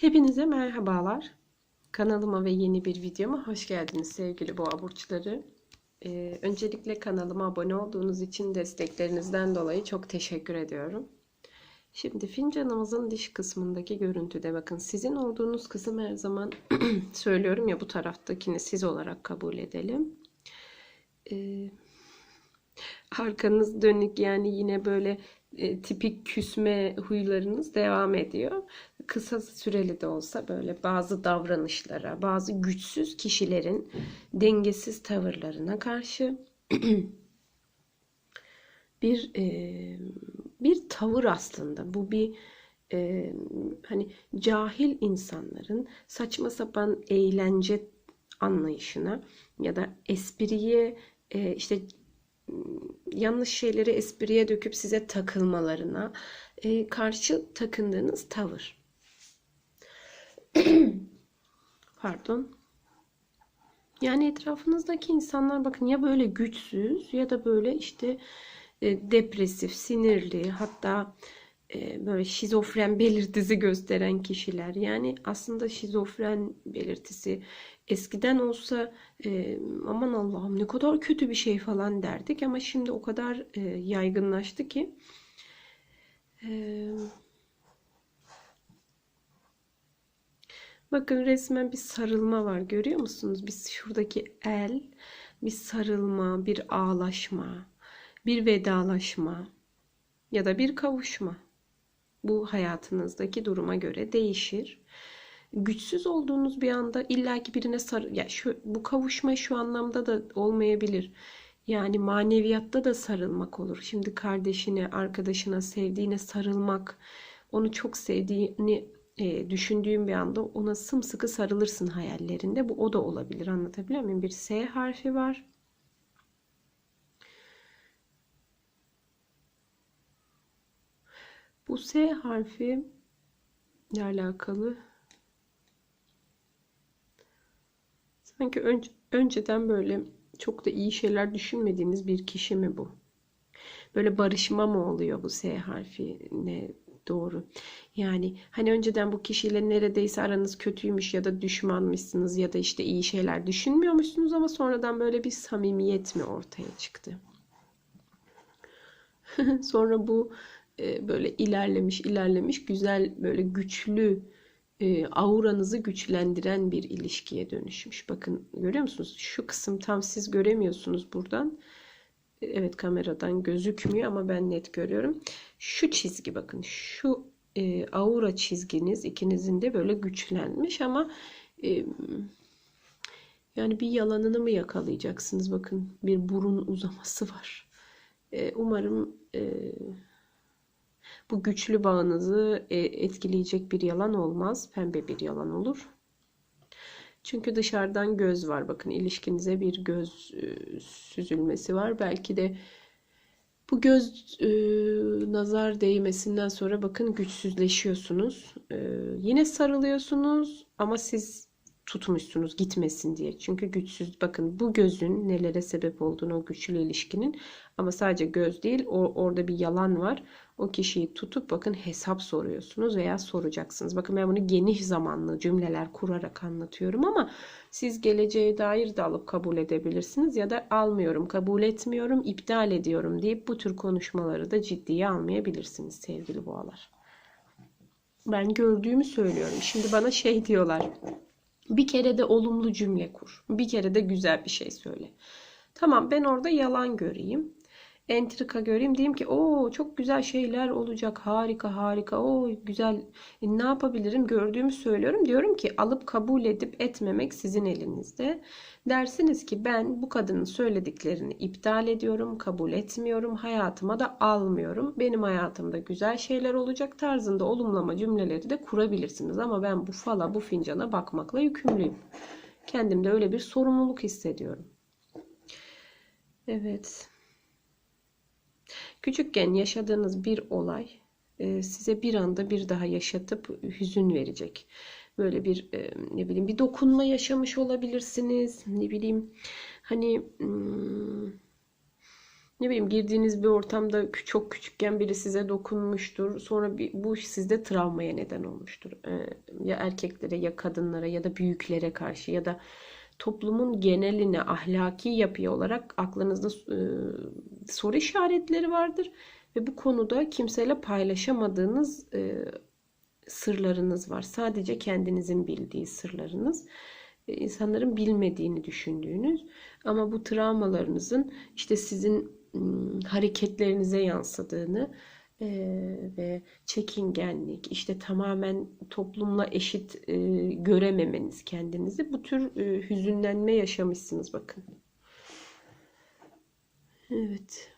Hepinize merhabalar. Kanalıma ve yeni bir videoma hoş geldiniz sevgili boğa burçları. Ee, öncelikle kanalıma abone olduğunuz için desteklerinizden dolayı çok teşekkür ediyorum. Şimdi fincanımızın diş kısmındaki görüntüde bakın sizin olduğunuz kısım her zaman söylüyorum ya bu taraftakini siz olarak kabul edelim. Ee, arkanız dönük yani yine böyle e, tipik küsme huylarınız devam ediyor. Kısa süreli de olsa böyle bazı davranışlara, bazı güçsüz kişilerin dengesiz tavırlarına karşı bir e, bir tavır aslında. Bu bir e, hani cahil insanların saçma sapan eğlence anlayışına ya da espriye e, işte yanlış şeyleri espriye döküp size takılmalarına e, karşı takındığınız tavır. Pardon. Yani etrafınızdaki insanlar bakın ya böyle güçsüz ya da böyle işte e, depresif, sinirli hatta e, böyle şizofren belirtisi gösteren kişiler. Yani aslında şizofren belirtisi eskiden olsa e, aman Allah'ım ne kadar kötü bir şey falan derdik ama şimdi o kadar e, yaygınlaştı ki e, bakın resmen bir sarılma var görüyor musunuz? Biz şuradaki el bir sarılma, bir ağlaşma, bir vedalaşma ya da bir kavuşma. Bu hayatınızdaki duruma göre değişir güçsüz olduğunuz bir anda illaki birine sar ya şu bu kavuşma şu anlamda da olmayabilir. Yani maneviyatta da sarılmak olur. Şimdi kardeşine, arkadaşına, sevdiğine sarılmak, onu çok sevdiğini e, düşündüğün bir anda ona sımsıkı sarılırsın hayallerinde. Bu o da olabilir. Anlatabiliyor muyum? Bir S harfi var. Bu S harfi ile alakalı Sanki ön, önceden böyle çok da iyi şeyler düşünmediğiniz bir kişi mi bu? Böyle barışma mı oluyor bu S harfine doğru? Yani hani önceden bu kişiyle neredeyse aranız kötüymüş ya da düşmanmışsınız ya da işte iyi şeyler düşünmüyormuşsunuz ama sonradan böyle bir samimiyet mi ortaya çıktı? Sonra bu e, böyle ilerlemiş ilerlemiş güzel böyle güçlü e, auranızı güçlendiren bir ilişkiye dönüşmüş. Bakın görüyor musunuz? Şu kısım tam siz göremiyorsunuz buradan. Evet kameradan gözükmüyor ama ben net görüyorum. Şu çizgi bakın şu e, aura çizginiz ikinizin de böyle güçlenmiş ama e, yani bir yalanını mı yakalayacaksınız? Bakın bir burun uzaması var. E, umarım e, bu güçlü bağınızı e, etkileyecek bir yalan olmaz. Pembe bir yalan olur. Çünkü dışarıdan göz var. Bakın ilişkinize bir göz e, süzülmesi var. Belki de bu göz e, nazar değmesinden sonra bakın güçsüzleşiyorsunuz. E, yine sarılıyorsunuz ama siz tutmuşsunuz gitmesin diye. Çünkü güçsüz bakın bu gözün nelere sebep olduğunu o güçlü ilişkinin ama sadece göz değil o, orada bir yalan var. O kişiyi tutup bakın hesap soruyorsunuz veya soracaksınız. Bakın ben bunu geniş zamanlı cümleler kurarak anlatıyorum ama siz geleceğe dair de alıp kabul edebilirsiniz ya da almıyorum, kabul etmiyorum, iptal ediyorum deyip bu tür konuşmaları da ciddiye almayabilirsiniz sevgili boğalar. Ben gördüğümü söylüyorum. Şimdi bana şey diyorlar. Bir kere de olumlu cümle kur. Bir kere de güzel bir şey söyle. Tamam ben orada yalan göreyim. Entrika göreyim. Diyeyim ki o çok güzel şeyler olacak. Harika harika. O güzel. E, ne yapabilirim? Gördüğümü söylüyorum. Diyorum ki alıp kabul edip etmemek sizin elinizde. Dersiniz ki ben bu kadının söylediklerini iptal ediyorum kabul etmiyorum hayatıma da almıyorum. Benim hayatımda güzel şeyler olacak tarzında olumlama cümleleri de kurabilirsiniz. Ama ben bu fala bu fincana bakmakla yükümlüyüm. Kendimde öyle bir sorumluluk hissediyorum. Evet Küçükken yaşadığınız bir olay e, size bir anda bir daha yaşatıp hüzün verecek. Böyle bir e, ne bileyim bir dokunma yaşamış olabilirsiniz. Ne bileyim hani hmm, ne bileyim girdiğiniz bir ortamda çok küçükken biri size dokunmuştur. Sonra bir, bu sizde travmaya neden olmuştur. Ee, ya erkeklere ya kadınlara ya da büyüklere karşı ya da toplumun geneline ahlaki yapı olarak aklınızda e, soru işaretleri vardır ve bu konuda kimseyle paylaşamadığınız e, sırlarınız var. Sadece kendinizin bildiği sırlarınız. E, insanların bilmediğini düşündüğünüz ama bu travmalarınızın işte sizin hareketlerinize yansıdığını e, ve çekingenlik, işte tamamen toplumla eşit e, görememeniz kendinizi bu tür hüzünlenme yaşamışsınız bakın. Evet.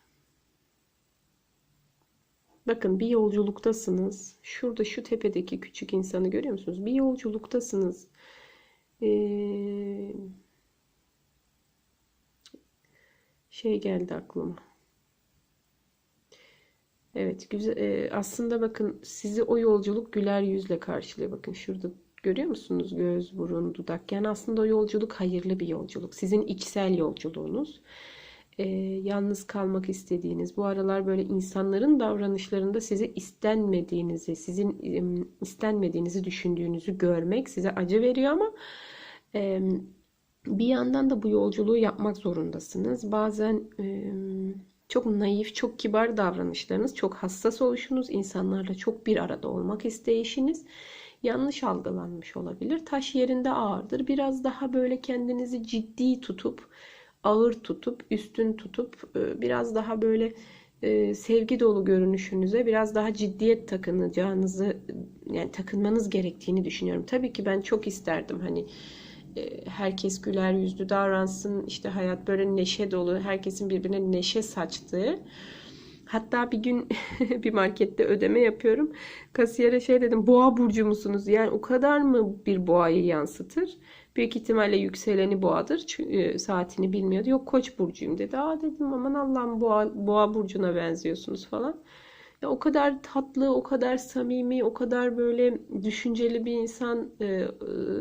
Bakın bir yolculuktasınız. Şurada şu tepedeki küçük insanı görüyor musunuz? Bir yolculuktasınız. Ee, şey geldi aklıma. Evet, güzel. e, aslında bakın sizi o yolculuk güler yüzle karşılıyor. Bakın şurada görüyor musunuz? Göz, burun, dudak. Yani aslında o yolculuk hayırlı bir yolculuk. Sizin içsel yolculuğunuz. E, yalnız kalmak istediğiniz, bu aralar böyle insanların davranışlarında size istenmediğinizi, sizin e, istenmediğinizi düşündüğünüzü görmek size acı veriyor ama e, bir yandan da bu yolculuğu yapmak zorundasınız. Bazen e, çok naif, çok kibar davranışlarınız, çok hassas oluşunuz, insanlarla çok bir arada olmak isteyişiniz yanlış algılanmış olabilir. Taş yerinde ağırdır. Biraz daha böyle kendinizi ciddi tutup, ağır tutup, üstün tutup, e, biraz daha böyle e, sevgi dolu görünüşünüze biraz daha ciddiyet takınacağınızı yani takınmanız gerektiğini düşünüyorum. Tabii ki ben çok isterdim hani e, herkes güler yüzlü davransın işte hayat böyle neşe dolu herkesin birbirine neşe saçtığı. Hatta bir gün bir markette ödeme yapıyorum. Kasiyere şey dedim boğa burcu musunuz? Yani o kadar mı bir boğayı yansıtır büyük ihtimalle yükseleni boğadır çünkü saatini bilmiyordu yok koç burcuyum dedi aa dedim aman Allah'ım boğa, boğa burcuna benziyorsunuz falan ya o kadar tatlı, o kadar samimi, o kadar böyle düşünceli bir insan e, e,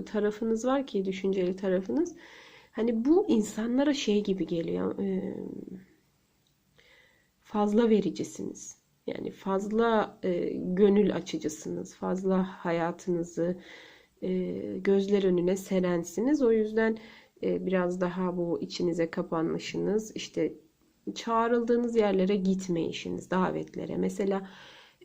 tarafınız var ki düşünceli tarafınız. Hani bu insanlara şey gibi geliyor. E, fazla vericisiniz. Yani fazla e, gönül açıcısınız. Fazla hayatınızı e, gözler önüne serensiniz. O yüzden e, biraz daha bu içinize kapanmışsınız. İşte çağrıldığınız yerlere gitmeyişiniz, davetlere. Mesela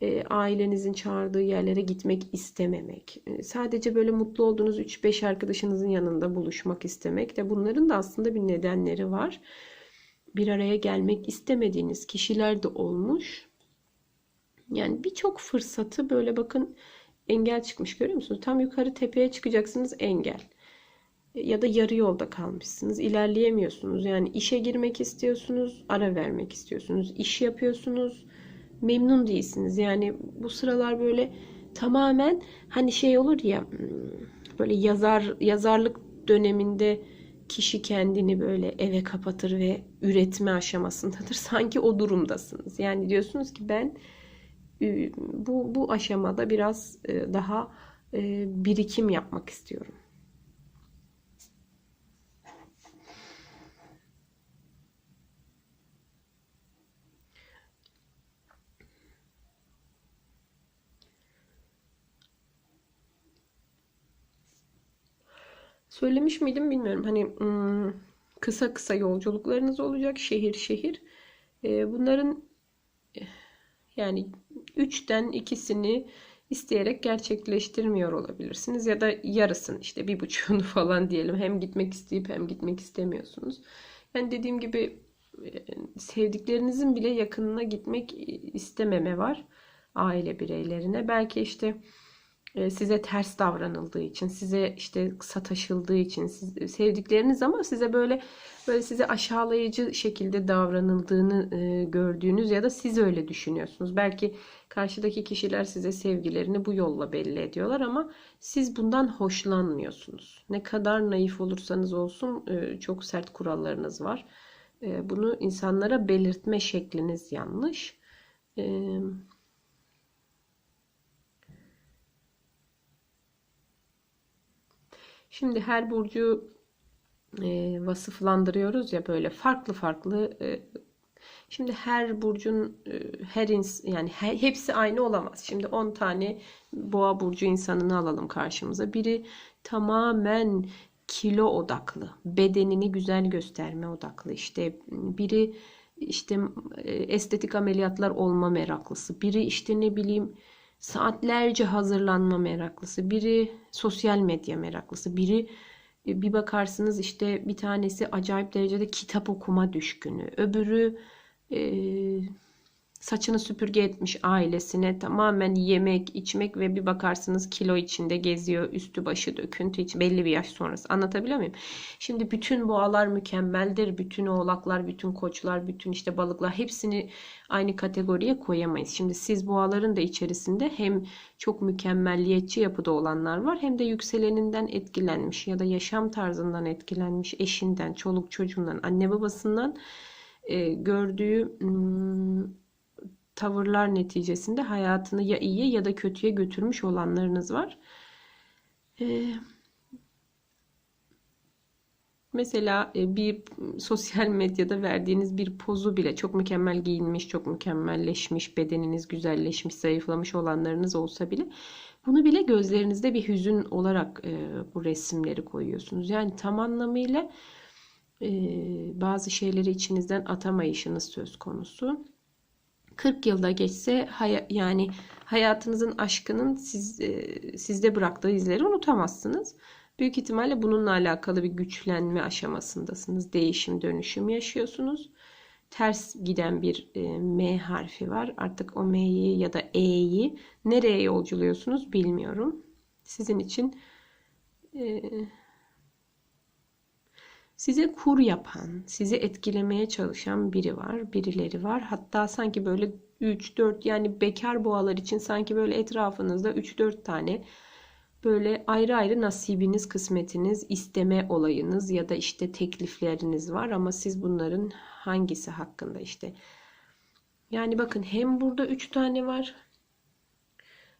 e, ailenizin çağırdığı yerlere gitmek istememek. E, sadece böyle mutlu olduğunuz 3-5 arkadaşınızın yanında buluşmak istemek de bunların da aslında bir nedenleri var. Bir araya gelmek istemediğiniz kişiler de olmuş. Yani birçok fırsatı böyle bakın engel çıkmış görüyor musunuz? Tam yukarı tepeye çıkacaksınız engel ya da yarı yolda kalmışsınız. ilerleyemiyorsunuz. Yani işe girmek istiyorsunuz, ara vermek istiyorsunuz. İş yapıyorsunuz, memnun değilsiniz. Yani bu sıralar böyle tamamen hani şey olur ya böyle yazar yazarlık döneminde kişi kendini böyle eve kapatır ve üretme aşamasındadır. Sanki o durumdasınız. Yani diyorsunuz ki ben bu bu aşamada biraz daha birikim yapmak istiyorum. Söylemiş miydim bilmiyorum. Hani hmm, kısa kısa yolculuklarınız olacak şehir şehir. Ee, bunların yani üçten ikisini isteyerek gerçekleştirmiyor olabilirsiniz ya da yarısını işte bir buçuğunu falan diyelim hem gitmek isteyip hem gitmek istemiyorsunuz. Yani dediğim gibi e, sevdiklerinizin bile yakınına gitmek istememe var aile bireylerine. Belki işte e, size ters davranıldığı için, size işte sataşıldığı için, siz, sevdikleriniz ama size böyle böyle size aşağılayıcı şekilde davranıldığını e, gördüğünüz ya da siz öyle düşünüyorsunuz. Belki karşıdaki kişiler size sevgilerini bu yolla belli ediyorlar ama siz bundan hoşlanmıyorsunuz. Ne kadar naif olursanız olsun e, çok sert kurallarınız var. E, bunu insanlara belirtme şekliniz yanlış. E, Şimdi her burcu e, vasıflandırıyoruz ya böyle farklı farklı e, Şimdi her burcun e, her ins yani he- hepsi aynı olamaz. Şimdi 10 tane boğa burcu insanını alalım karşımıza. Biri tamamen kilo odaklı, bedenini güzel gösterme odaklı. İşte biri işte e, estetik ameliyatlar olma meraklısı. Biri işte ne bileyim saatlerce hazırlanma meraklısı. Biri sosyal medya meraklısı. Biri e, bir bakarsınız işte bir tanesi acayip derecede kitap okuma düşkünü. Öbürü e, saçını süpürge etmiş ailesine tamamen yemek, içmek ve bir bakarsınız kilo içinde geziyor. Üstü başı döküntü için belli bir yaş sonrası. Anlatabiliyor muyum? Şimdi bütün boğalar mükemmeldir. Bütün oğlaklar, bütün koçlar, bütün işte balıklar hepsini aynı kategoriye koyamayız. Şimdi siz boğaların da içerisinde hem çok mükemmelliyetçi yapıda olanlar var hem de yükseleninden etkilenmiş ya da yaşam tarzından etkilenmiş eşinden, çoluk çocuğundan, anne babasından e, gördüğü hmm, tavırlar neticesinde hayatını ya iyiye ya da kötüye götürmüş olanlarınız var. Ee, mesela e, bir sosyal medyada verdiğiniz bir pozu bile çok mükemmel giyinmiş, çok mükemmelleşmiş, bedeniniz güzelleşmiş, zayıflamış olanlarınız olsa bile bunu bile gözlerinizde bir hüzün olarak e, bu resimleri koyuyorsunuz. Yani tam anlamıyla e, bazı şeyleri içinizden atamayışınız söz konusu. 40 yılda geçse hay yani hayatınızın aşkının siz, e, sizde bıraktığı izleri unutamazsınız. Büyük ihtimalle bununla alakalı bir güçlenme aşamasındasınız. Değişim, dönüşüm yaşıyorsunuz. Ters giden bir e, M harfi var. Artık o M'yi ya da E'yi nereye yolculuyorsunuz bilmiyorum. Sizin için e, size kur yapan, sizi etkilemeye çalışan biri var, birileri var. Hatta sanki böyle 3-4 yani bekar boğalar için sanki böyle etrafınızda 3-4 tane böyle ayrı ayrı nasibiniz, kısmetiniz, isteme olayınız ya da işte teklifleriniz var ama siz bunların hangisi hakkında işte yani bakın hem burada 3 tane var.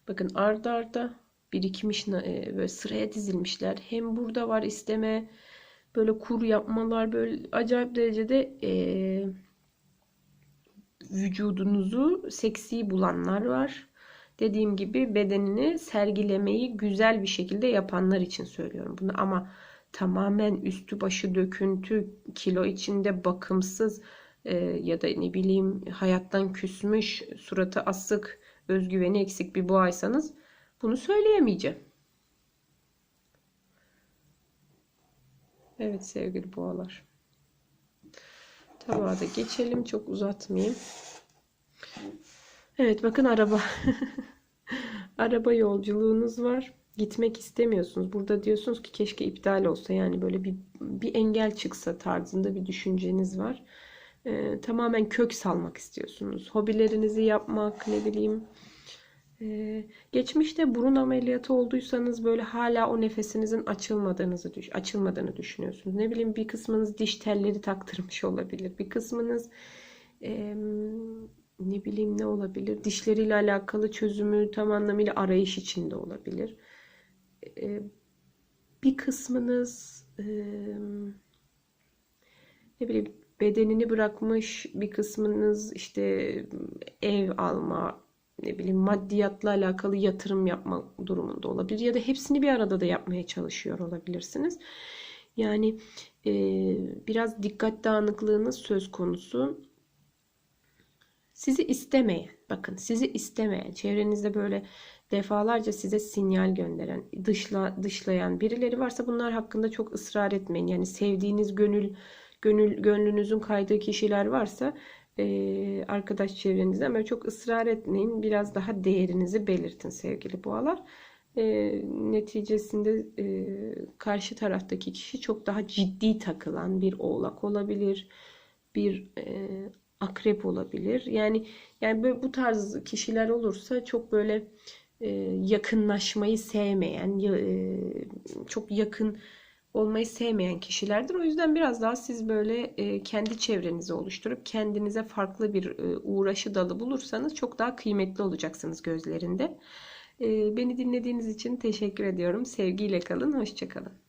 Bakın arda arda birikmiş e, böyle sıraya dizilmişler. Hem burada var isteme böyle kur yapmalar böyle acayip derecede e, vücudunuzu seksi bulanlar var. Dediğim gibi bedenini sergilemeyi güzel bir şekilde yapanlar için söylüyorum bunu ama tamamen üstü başı döküntü, kilo içinde bakımsız e, ya da ne bileyim hayattan küsmüş, suratı asık, özgüveni eksik bir boğaysanız bunu söyleyemeyeceğim. Evet sevgili boğalar. Tabağa da geçelim. Çok uzatmayayım. Evet bakın araba. araba yolculuğunuz var. Gitmek istemiyorsunuz. Burada diyorsunuz ki keşke iptal olsa. Yani böyle bir, bir engel çıksa tarzında bir düşünceniz var. Ee, tamamen kök salmak istiyorsunuz. Hobilerinizi yapmak ne bileyim ee, geçmişte burun ameliyatı olduysanız böyle hala o nefesinizin açılmadığınızı düş açılmadığını düşünüyorsunuz. Ne bileyim bir kısmınız diş telleri taktırmış olabilir. Bir kısmınız e, ne bileyim ne olabilir? Dişleriyle alakalı çözümü tam anlamıyla arayış içinde olabilir. E, bir kısmınız e, ne bileyim bedenini bırakmış, bir kısmınız işte ev alma, ne bileyim maddiyatla alakalı yatırım yapma durumunda olabilir ya da hepsini bir arada da yapmaya çalışıyor olabilirsiniz. Yani e, biraz dikkat dağınıklığınız söz konusu. Sizi istemeyen, bakın sizi istemeyen, çevrenizde böyle defalarca size sinyal gönderen, dışla, dışlayan birileri varsa bunlar hakkında çok ısrar etmeyin. Yani sevdiğiniz gönül, gönül gönlünüzün kaydığı kişiler varsa arkadaş çevrenizde ama çok ısrar etmeyin. Biraz daha değerinizi belirtin sevgili boğalar. E, neticesinde e, karşı taraftaki kişi çok daha ciddi takılan bir oğlak olabilir. Bir e, akrep olabilir. Yani yani böyle bu tarz kişiler olursa çok böyle e, yakınlaşmayı sevmeyen, e, çok yakın olmayı sevmeyen kişilerdir. O yüzden biraz daha siz böyle e, kendi çevrenizi oluşturup kendinize farklı bir e, uğraşı dalı bulursanız çok daha kıymetli olacaksınız gözlerinde. E, beni dinlediğiniz için teşekkür ediyorum. Sevgiyle kalın, hoşçakalın.